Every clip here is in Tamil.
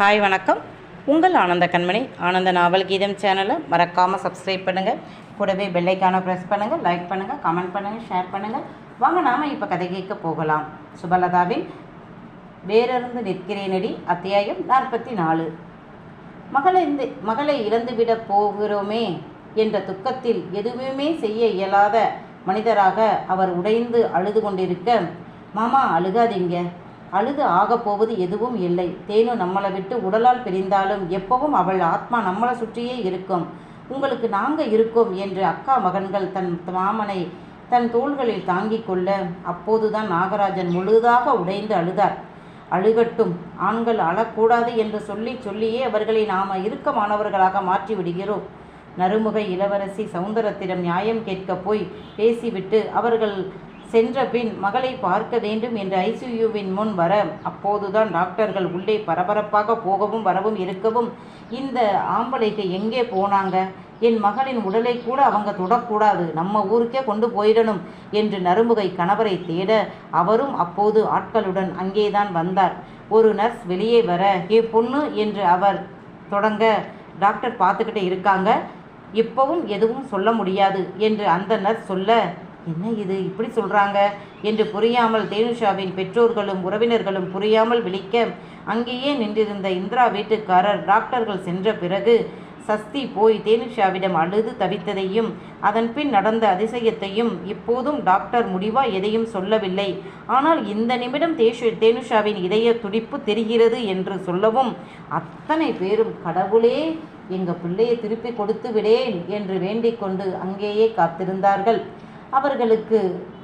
ஹாய் வணக்கம். உங்கள் ஆனந்த கண்மணி. ஆனந்த நாவல் கீதம் சேனலை மறக்காமல் சப்ஸ்கிரைப் பண்ணுங்கள் கூடவே பெல்லைக்கான ப்ரெஸ் பண்ணுங்கள் லைக் பண்ணுங்கள் கமெண்ட் பண்ணுங்கள் ஷேர் பண்ணுங்கள் வாங்க நாம் இப்போ கதை கேட்க போகலாம். சுபலதாவின் வேறறிந்து நிற்கிறேனடி அத்தியாயம் நாற்பத்தி நாலு மகளை இந்த மகளை இழந்துவிடப் போகிறோமே என்ற துக்கத்தில் எதுவுமே செய்ய இயலாத மனிதராக அவர் உடைந்து அழுது கொண்டிருக்க மாமா அழுகாதீங்க. அழுது ஆகப் போவது எதுவும் இல்லை. தேனு நம்மளை விட்டு உடலால் பிரிந்தாலும் எப்பவும் அவள் ஆத்மா நம்மளை சுற்றியே இருக்கும். உங்களுக்கு நாங்கள் இருக்கோம் என்று அக்கா மகன்கள் தன் மாமனை தன் தோள்களில் தாங்கிக் கொள்ள அப்போதுதான் நாகராஜன் முழுதாக உடைந்து அழுதார். அழுகட்டும் ஆண்கள் அழக்கூடாது என்று சொல்லி சொல்லியே அவர்களை நாம் இறுக்கமானவர்களாக மாற்றி விடுகிறோம். நறுமுகை இளவரசி சவுந்தரத்திடம் நியாயம் கேட்கப் போய் பேசிவிட்டு அவர்கள் சென்ற பின் மகளை பார்க்க வேண்டும் என்று ஐசியூவின் முன் வர அப்போதுதான் டாக்டர்கள் உள்ளே பரபரப்பாக போகவும் வரவும் இருக்கவும் இந்த ஆம்பளைக்கு எங்கே போனாங்க? என் மகளின் உடலை கூட அவங்க தொடக்கூடாது. நம்ம ஊருக்கே கொண்டு போயிடணும் என்று நறுமுகை கணவரை தேட அவரும் அப்போது ஆட்களுடன் அங்கேதான் வந்தார். ஒரு நர்ஸ் வெளியே வர ஏ பொண்ணு என்று அவர் தொடங்க டாக்டர் பார்த்துக்கிட்டே இருக்காங்க. இப்பவும் எதுவும் சொல்ல முடியாது என்று அந்த நர்ஸ் சொல்ல என்ன இது? இப்படி சொல்கிறாங்க என்று புரியாமல் தேனுஷாவின் பெற்றோர்களும் உறவினர்களும் புரியாமல் விழிக்க அங்கேயே நின்றிருந்த இந்திரா வீட்டுக்காரர் டாக்டர்கள் சென்ற பிறகு சஸ்தி போய் தேனுஷாவிடம் அழுது தவித்ததையும் அதன் பின் நடந்த அதிசயத்தையும் இப்போதும் டாக்டர் முடிவா எதையும் சொல்லவில்லை. ஆனால் இந்த நிமிடம் தேஷு தேனுஷாவின் இதய துடிப்பு தெரிகிறது என்று சொல்லவும் அத்தனை பேரும் கடவுளே எங்கள் பிள்ளையை திருப்பி கொடுத்து விடேன் என்று வேண்டிக் கொண்டு அங்கேயே காத்திருந்தார்கள். அவர்களுக்கு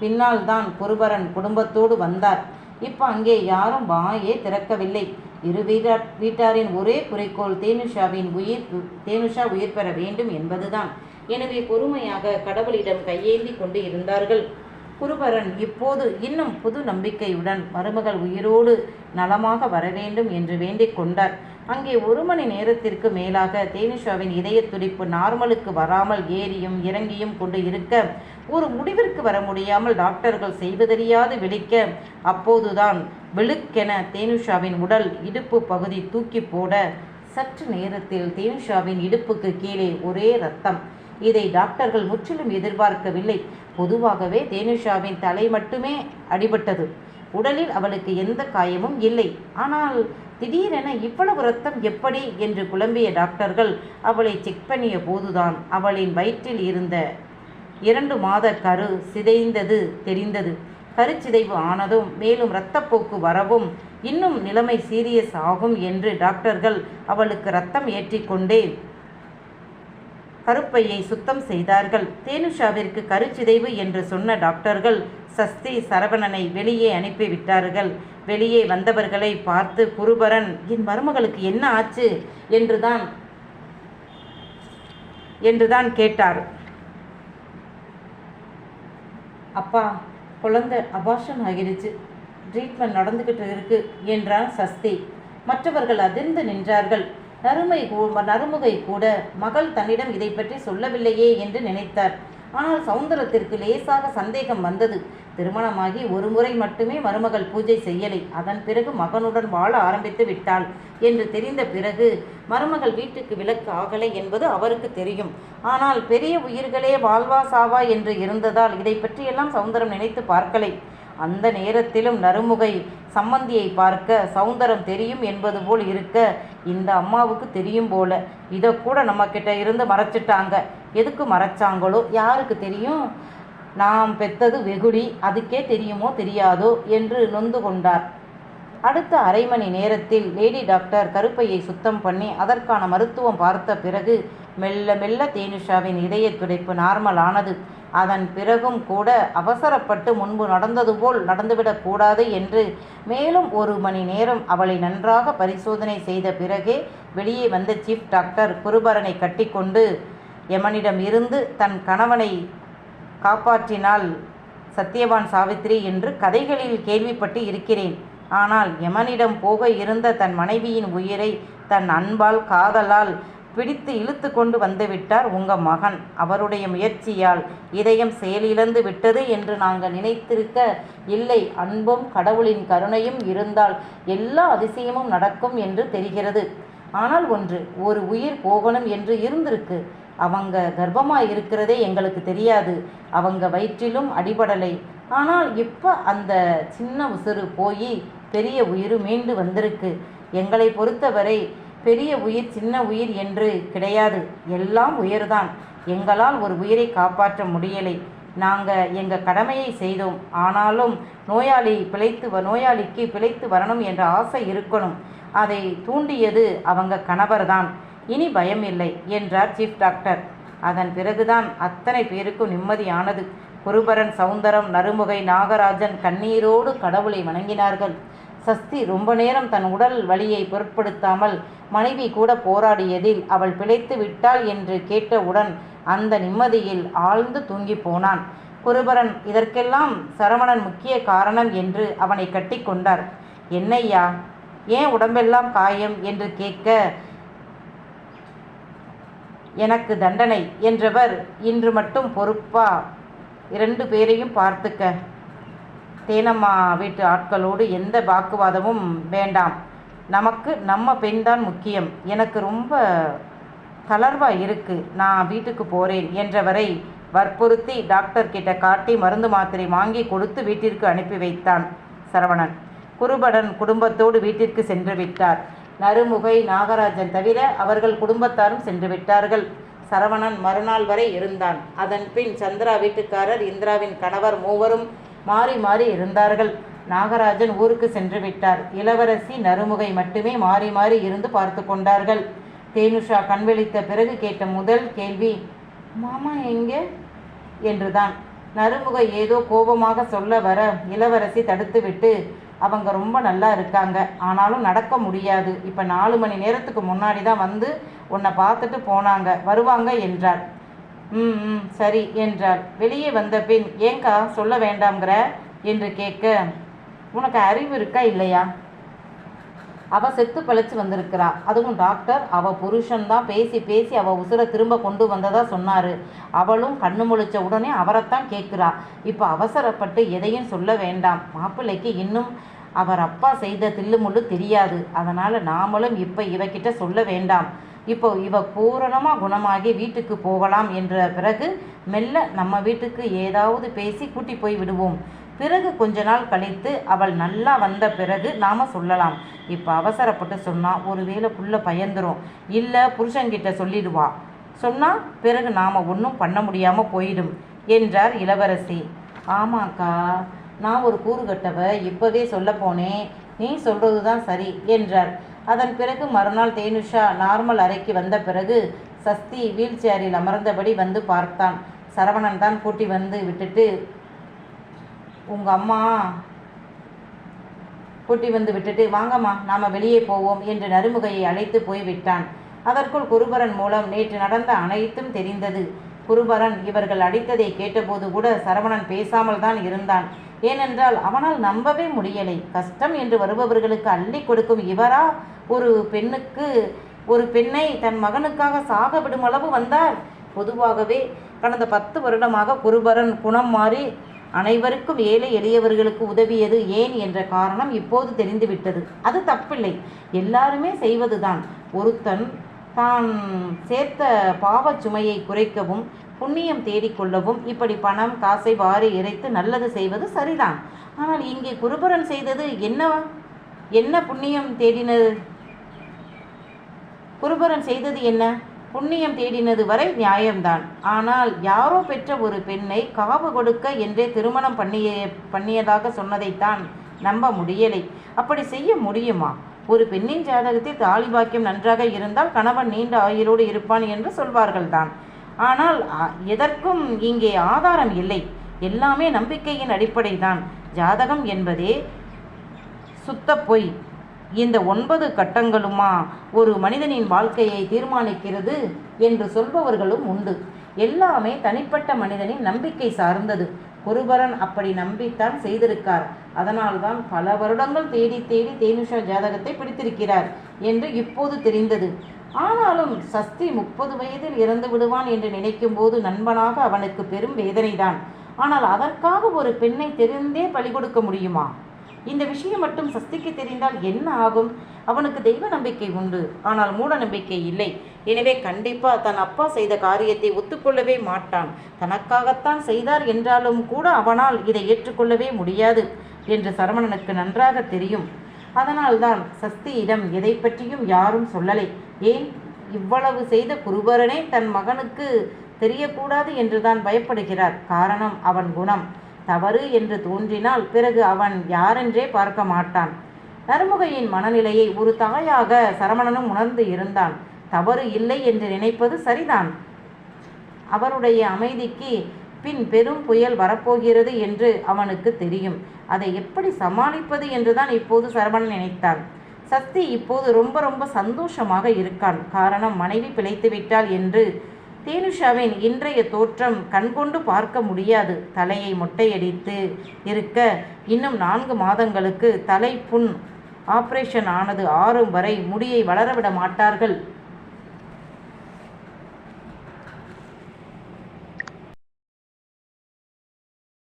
பின்னால் தான் குருபரன் குடும்பத்தோடு வந்தார். இப்போ அங்கே யாரும் வாயே திறக்கவில்லை. இரு வீட்டார் வீட்டாரின் ஒரே குறிக்கோள் தேனுஷாவின் உயிர் தேனுஷா உயிர் பெற வேண்டும் என்பதுதான். எனவே பொறுமையாக கடவுளிடம் கையேந்தி கொண்டு இருந்தார்கள். குருபரன் இப்போது இன்னும் புது நம்பிக்கையுடன் மருமகள் உயிரோடு நலமாக வர வேண்டும் என்று வேண்டிக் கொண்டார். அங்கே ஒரு மணி நேரத்திற்கு மேலாக தேனிஷாவின் இதய துடிப்பு நார்மலுக்கு வராமல் ஏறியும் இறங்கியும் கொண்டு இருக்க ஒரு முடிவிற்கு வர முடியாமல் டாக்டர்கள் செய்வதறியாது விழிக்க அப்போதுதான் விழுக்கென தேனுஷாவின் உடல் இடுப்பு பகுதி தூக்கி போட சற்று நேரத்தில் தேனுஷாவின் இடுப்புக்கு கீழே ஒரே ரத்தம். இதை டாக்டர்கள் முற்றிலும் எதிர்பார்க்கவில்லை. பொதுவாகவே தேனுஷாவின் தலை மட்டுமே அடிபட்டது. உடலில் அவளுக்கு எந்த காயமும் இல்லை. ஆனால் திடீரென இவ்வளவு ரத்தம் எப்படி என்று குழம்பிய டாக்டர்கள் அவளை செக் பண்ணிய போதுதான் அவளின் வயிற்றில் இருந்த இரண்டு மாத கரு சிதைந்தது தெரிந்தது. கருச்சிதைவு ஆனதும் மேலும் இரத்தப்போக்கு வரவும் இன்னும் நிலைமை சீரியஸ் ஆகும் என்று டாக்டர்கள் அவளுக்கு ரத்தம் ஏற்றிக்கொண்டே கருப்பையை சுத்தம் செய்தார்கள். தேனுஷாவிற்கு கருச்சிதைவு என்று சொன்ன டாக்டர்கள் சஸ்தி சரவணனை வெளியே அனுப்பிவிட்டார்கள் வெளியே வந்தவர்களை பார்த்து குருபரன் என் மருமகளுக்கு என்ன ஆச்சு? என்றுதான் என்றுதான் கேட்டார். அப்பா குழந்தை அபாஷன் ஆகிடுச்சு. ட்ரீட்மெண்ட் நடந்துக்கிட்டு இருக்கு என்றான் சஸ்தி. மற்றவர்கள் அதிர்ந்து நின்றார்கள். நறுமை கூ- நறுமுகை கூட மகள் தன்னிடம் இதை பற்றி சொல்லவில்லையே என்று நினைத்தார். ஆனால் சௌந்தரத்திற்கு லேசாக சந்தேகம் வந்தது. திருமணமாகி ஒரு முறை மட்டுமே மருமகள் பூஜை செய்யலை. அதன் பிறகு மகனுடன் வாழ ஆரம்பித்து விட்டாள். என்று தெரிந்த பிறகு மருமகள் வீட்டுக்கு விலக்கு ஆகலை என்பது அவருக்கு தெரியும். ஆனால் பெரிய உயிர்களே வாழ்வா சாவா என்று இருந்ததால் இதை பற்றியெல்லாம் சவுந்தரம் நினைத்து பார்க்கலை. அந்த நேரத்திலும் நறுமுகை சம்மந்தியை பார்க்க சவுந்தரம் தெரியும் என்பது போல் இருக்க இந்த அம்மாவுக்கு தெரியும் போல. இதை கூட நம்மக்கிட்ட இருந்து மறைச்சிட்டாங்க. எதுக்கு மறைச்சாங்களோ? யாருக்கு தெரியும்? நாம் பெத்தது வெகுளி அதுக்கே தெரியுமோ தெரியாதோ என்று நொந்து கொண்டார். அடுத்த அரை மணி நேரத்தில் லேடி டாக்டர் கருப்பையை சுத்தம் பண்ணி அதற்கான மருத்துவம் பார்த்த பிறகு மெல்ல மெல்ல தேனுஷாவின் இதய துடைப்பு நார்மல் ஆனது. அதன் பிறகும் கூட அவசரப்பட்டு முன்பு நடந்தது போல் நடந்துவிடக் கூடாது என்று மேலும் ஒரு மணி நேரம் அவளை நன்றாக பரிசோதனை செய்த பிறகே வெளியே வந்த சீஃப் டாக்டர் குருபரனை கட்டிக்கொண்டு எமனிடம் இருந்து தன் கணவனை காப்பாற்றினாள் சத்யவான் சாவித்ரி என்று கதைகளில் கேள்விப்பட்டு இருக்கிறேன். ஆனால் யமனிடம் போக இருந்த தன் மனைவியின் உயிரை தன் அன்பால் காதலால் பிடித்து இழுத்து கொண்டு வந்துவிட்டார் உங்க மகன். அவருடைய முயற்சியால் இதயம் செயலிழந்து விட்டது என்று நாங்கள் நினைத்திருக்க இல்லை. அன்பும் கடவுளின் கருணையும் இருந்தால் எல்லா அதிசயமும் நடக்கும் என்று தெரிகிறது. ஆனால் ஒன்று ஒரு உயிர் போகணும் என்று இருந்திருக்கு. அவங்க கர்ப்பமாக இருக்கிறதே எங்களுக்கு தெரியாது. அவங்க வயிற்றிலும் அடிபடலை. ஆனால் இப்போ அந்த சின்ன உசுறு போய் பெரிய உயிர் மீண்டு வந்திருக்கு. எங்களை பொறுத்தவரை பெரிய உயிர் சின்ன உயிர் என்று கிடையாது. எல்லாம் உயிர்தான். எங்களால் ஒரு உயிரை காப்பாற்ற முடியலை. நாங்கள் எங்கள் கடமையை செய்தோம். ஆனாலும் நோயாளி பிழைத்து வ நோயாளிக்கு பிழைத்து வரணும் என்ற ஆசை இருக்கணும். அதை தூண்டியது அவங்க கணவர்தான். இனி பயமில்லை என்றார் சீஃப் டாக்டர். அதன் பிறகுதான் அத்தனை பேருக்கும் நிம்மதியானது. குருபரன் சௌந்தரம் நறுமுகை நாகராஜன் கண்ணீரோடு கடவுளை வணங்கினார்கள். சஸ்தி ரொம்ப நேரம் தன் உடல் வலியை பொருட்படுத்தாமல் மனைவி கூட போராடியதில் அவள் பிழைத்து விட்டாள் என்று கேட்டவுடன் அந்த நிம்மதியில் ஆழ்ந்து தூங்கி போனான். குருபரன் இதற்கெல்லாம் சரவணன் முக்கிய காரணம் என்று அவனை கட்டிக்கொண்டார் என்னையா ஏன் உடம்பெல்லாம் காயம்? என்று கேட்க எனக்கு தண்டனை என்றவர் இன்று மட்டும் பொறுப்பா? இரண்டு பேரையும் பார்த்துக்க. தேனம்மா வீட்டு ஆட்களோடு எந்த வாக்குவாதமும் வேண்டாம். நமக்கு நம்ம பெண்தான் முக்கியம். எனக்கு ரொம்ப தளர்வாக இருக்குது நான் வீட்டுக்கு போகிறேன் என்றவரை வற்புறுத்தி டாக்டர் கிட்ட காட்டி மருந்து மாத்திரை வாங்கி கொடுத்து வீட்டிற்கு அனுப்பி வைத்தான் சரவணன். குருபடன் குடும்பத்தோடு வீட்டிற்கு சென்று விட்டார். நறுமுகை நாகராஜன் தவிர அவர்கள் குடும்பத்தாரும் சென்று விட்டார்கள். சரவணன் மறுநாள் வரை இருந்தான். அதன் பின் சந்திரா வீட்டுக்காரர் இந்திராவின் கணவர் மூவரும் மாறி மாறி இருந்தார்கள். நாகராஜன் ஊருக்கு சென்று விட்டார். இளவரசி நறுமுகை மட்டுமே மாறி மாறி இருந்து பார்த்து கொண்டார்கள். தேனுஷா கண்விழித்த பிறகு கேட்ட முதல் கேள்வி மாமா எங்கே? என்றுதான். நறுமுகை ஏதோ கோபமாக சொல்ல வர இளவரசி தடுத்துவிட்டு அவங்க ரொம்ப நல்லா இருக்காங்க. ஆனாலும் நடக்க முடியாது. இப்போ நாலு மணி நேரத்துக்கு முன்னாடி தான் வந்து உன்னை பார்த்துட்டு போனாங்க. வருவாங்க என்றார் ம் ம் சரி என்றார் வெளியே வந்த பின் ஏங்கா சொல்ல வேண்டாம்ங்கிற? என்று கேட்க உனக்கு அறிவு இருக்கா இல்லையா? அவள் செத்து பழிச்சு வந்திருக்கிறா. அதுவும் டாக்டர் அவள் புருஷன் தான் பேசி பேசி அவள் உசுரை திரும்ப கொண்டு வந்ததாக சொன்னார். அவளும் கண்ணு முழிச்ச உடனே அவரைத்தான் கேட்குறா. இப்போ அவசரப்பட்டு எதையும் சொல்ல வேண்டாம். மாப்பிள்ளைக்கு இன்னும் அவர் அப்பா செய்த தில்லுமுள்ளு தெரியாது. அதனால் நாமளும் இப்போ இவகிட்ட சொல்ல வேண்டாம். இப்போ இவ பூரணமாக குணமாகி வீட்டுக்கு போகலாம் என்ற பிறகு மெல்ல நம்ம வீட்டுக்கு ஏதாவது பேசி கூட்டி போய் விடுவோம். பிறகு கொஞ்ச நாள் கழித்து அவள் நல்லா வந்த பிறகு நாம சொல்லலாம். இப்போ அவசரப்பட்டு சொன்னால் ஒருவேளை புள்ள பயந்துரும். இல்லை புருஷங்கிட்ட சொல்லிடுவா. சொன்னால் பிறகு நாம் ஒன்றும் பண்ண முடியாமல் போயிடும் என்றார் இளவரசி. ஆமாக்கா நான் ஒரு கூறுகட்டவ இப்போவே சொல்ல போனேன் நீ சொல்கிறது தான் சரி என்றார். அதன் பிறகு மறுநாள் தேனுஷா நார்மல் அறைக்கு வந்த பிறகு சஸ்தி வீல் சேரில் அமர்ந்தபடி வந்து பார்த்தான். சரவணன் தான் கூட்டி வந்து விட்டுட்டு உங்க அம்மா கூட்டி வந்து விட்டுட்டு வாங்கம்மா நாம் வெளியே போவோம் என்று நறுமுகையை அழைத்து போய் விட்டான் அதற்குள் குருபரன் மூலம் நேற்று நடந்த அனைத்தும் தெரிந்தது. குருபரன் இவர்கள் அடித்ததை கேட்டபோது கூட சரவணன் பேசாமல் தான் இருந்தான். ஏனென்றால் அவனால் நம்பவே முடியலை. கஷ்டம் என்று வருபவர்களுக்கு அள்ளி கொடுக்கும் இவரா? ஒரு பெண்ணுக்கு ஒரு பெண்ணை தன் மகனுக்காக சாக விடும் அளவு வந்தார்? பொதுவாகவே கடந்த பத்து வருடமாக குருபரன் குணம் மாறி அனைவருக்கும் ஏழை எளியவர்களுக்கு உதவியது ஏன் என்ற காரணம் இப்போது தெரிந்துவிட்டது. அது தப்பில்லை. எல்லாருமே செய்வதுதான். ஒருத்தன் தான் சேர்த்த பாவச் சுமையை குறைக்கவும் புண்ணியம் தேடிக்கொள்ளவும் இப்படி பணம் காசை வாரி இறைத்து நல்லது செய்வது சரிதான். ஆனால் இங்கே குருபரன் செய்தது என்ன? என்ன புண்ணியம் தேடினது? குருபரன் செய்தது என்ன? புண்ணியம் தேடினது வரை நியாயம்தான். ஆனால் யாரோ பெற்ற ஒரு பெண்ணை காவு கொடுக்க என்றே திருமணம் பண்ணிய பண்ணியதாக சொன்னதைத்தான் நம்ப முடியலை. அப்படி செய்ய முடியுமா? ஒரு பெண்ணின் ஜாதகத்தில் தாலி பாக்கியம் நன்றாக இருந்தால் கணவன் நீண்ட ஆயுளோடு இருப்பான் என்று சொல்வார்கள்தான். ஆனால் எதற்கும் இங்கே ஆதாரம் இல்லை. எல்லாமே நம்பிக்கையின் அடிப்படைதான். ஜாதகம் என்பதே சுத்த பொய். இந்த ஒன்பது கட்டங்களுமா ஒரு மனிதனின் வாழ்க்கையை தீர்மானிக்கிறது என்று சொல்பவர்களும் உண்டு. எல்லாமே தனிப்பட்ட மனிதனின் நம்பிக்கை சார்ந்தது. குருபரன் அப்படி நம்பித்தான் செய்திருக்கார். அதனால்தான் பல வருடங்கள் தேடி தேடி தேனுஷா ஜாதகத்தை பிடித்திருக்கிறார் என்று இப்போது தெரிந்தது. ஆனாலும் சஸ்தி முப்பது வயதில் இறந்து விடுவான் என்று நினைக்கும் போது நண்பனாக அவனுக்கு பெரும் வேதனைதான். ஆனால் அதற்காக ஒரு பெண்ணை தெரிந்தே பலி கொடுக்க முடியுமா? இந்த விஷயம் மட்டும் சஸ்திக்கு தெரிந்தால் என்ன ஆகும்? அவனுக்கு தெய்வ நம்பிக்கை உண்டு ஆனால் மூட நம்பிக்கை இல்லை. எனவே கண்டிப்பா தன் அப்பா செய்த காரியத்தை ஒத்துக்கொள்ளவே மாட்டான். தனக்காகத்தான் செய்தார் என்றாலும் கூட அவனால் இதை ஏற்றுக்கொள்ளவே முடியாது என்று சரவணனுக்கு நன்றாக தெரியும். அதனால்தான் சஸ்தியிடம் எதை பற்றியும் யாரும் சொல்லலை. ஏன்? இவ்வளவு செய்த குருபரனே தன் மகனுக்கு தெரியக்கூடாது என்றுதான் பயப்படுகிறார். காரணம் அவன் குணம். தவறு என்று தோன்றினால் பிறகு அவன் யாரென்றே பார்க்க மாட்டான். நறுமுகையின் மனநிலையை ஒரு தாயாக சரவணனும் உணர்ந்து இருந்தான். தவறு இல்லை என்று நினைப்பது சரிதான். அவருடைய அமைதிக்கு பின் பெரும் புயல் வரப்போகிறது என்று அவனுக்கு தெரியும். அதை எப்படி சமாளிப்பது என்றுதான் இப்போது சரவணன் நினைத்தான். சக்தி இப்போது ரொம்ப ரொம்ப சந்தோஷமாக இருக்கான். காரணம் மனைவி பிழைத்து விட்டாள் என்று தேனுஷாவின் இன்றைய தோற்றம் கண்கொண்டு பார்க்க முடியாது. தலையை மொட்டையடித்து இருக்க இன்னும் நான்கு மாதங்களுக்கு தலை புண் ஆபரேஷன் ஆனது ஆறும் வரை முடியை வளரவிட மாட்டார்கள்.